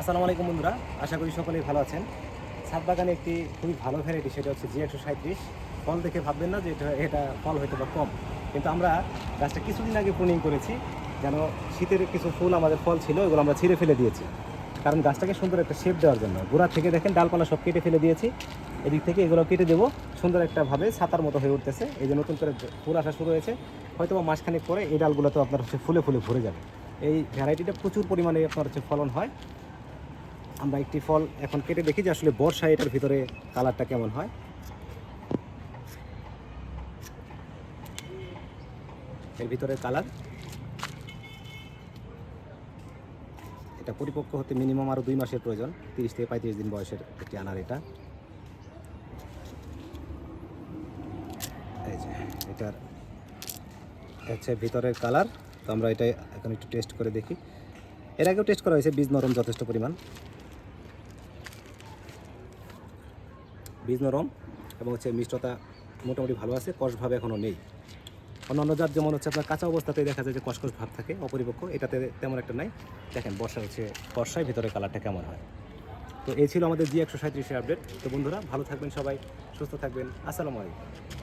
আসসালামু আলাইকুম বন্ধুরা, আশা করি সকলেই ভালো আছেন। ছাদ বাগানে একটি খুবই ভালো ভ্যারাইটি সেটা হচ্ছে জি একশো সাঁত্রিশ ফল দেখে ভাববেন না যে এটা এটা ফল হয়তো বা কম। কিন্তু আমরা গাছটা কিছুদিন আগে প্রুনিং করেছি, যেন শীতের কিছু ফুল আমাদের ফল ছিল এগুলো আমরা ছিঁড়ে ফেলে দিয়েছি। কারণ গাছটাকে সুন্দর একটা শেপ দেওয়ার জন্য। গোড়া থেকে দেখেন ডালপালা সব কেটে ফেলে দিয়েছি। এদিক থেকে এগুলো কেটে দেবো। সুন্দর একটাভাবে ছাতার মতো হয়ে উঠতেছে। এই যে নতুন করে ফুল আসা শুরু হয়েছে হয়তো বা মাসখানেক পরে এই ডালগুলো তো আপনার হচ্ছে ফুলে ফুলে ভরে যাবে। এই ভ্যারাইটিটা প্রচুর পরিমাণে আপনার হচ্ছে ফলন হয়। আমরা একটি ফল এখন কেটে দেখি যে আসলে বর্ষায় এটার ভিতরে কালারটা কেমন হয়। এর ভিতরে কালার। এটা পরিপক্ক হতে মিনিমাম আরও দুই মাসের প্রয়োজন, তিরিশ থেকে পঁয়ত্রিশ দিন বয়সের একটি আনার এটা। এই যে, এটার হচ্ছে ভিতরের কালার। তো আমরা এটা এখন একটু টেস্ট করে দেখি। এর আগেও টেস্ট করা হয়েছে, বীজ নরম যথেষ্ট পরিমাণ। বীজ নরম এবং হচ্ছে মিষ্টতা মোটামুটি ভালো আছে কষভাবে এখনও নেই। অন্যান্য জাত যেমন হচ্ছে আপনার কাঁচা অবস্থাতেই দেখা যায় যে কসকস ভাব থাকে অপরিপক্ষ এটাতে তেমন একটা নাই। দেখেন বর্ষা হচ্ছে বর্ষায় ভিতরে কালারটা কেমন হয়। তো এই ছিল আমাদের জি একশো সাঁত্রিশের আপডেট তো বন্ধুরা, ভালো থাকবেন সবাই, সুস্থ থাকবেন। আসসালামু আলাইকুম।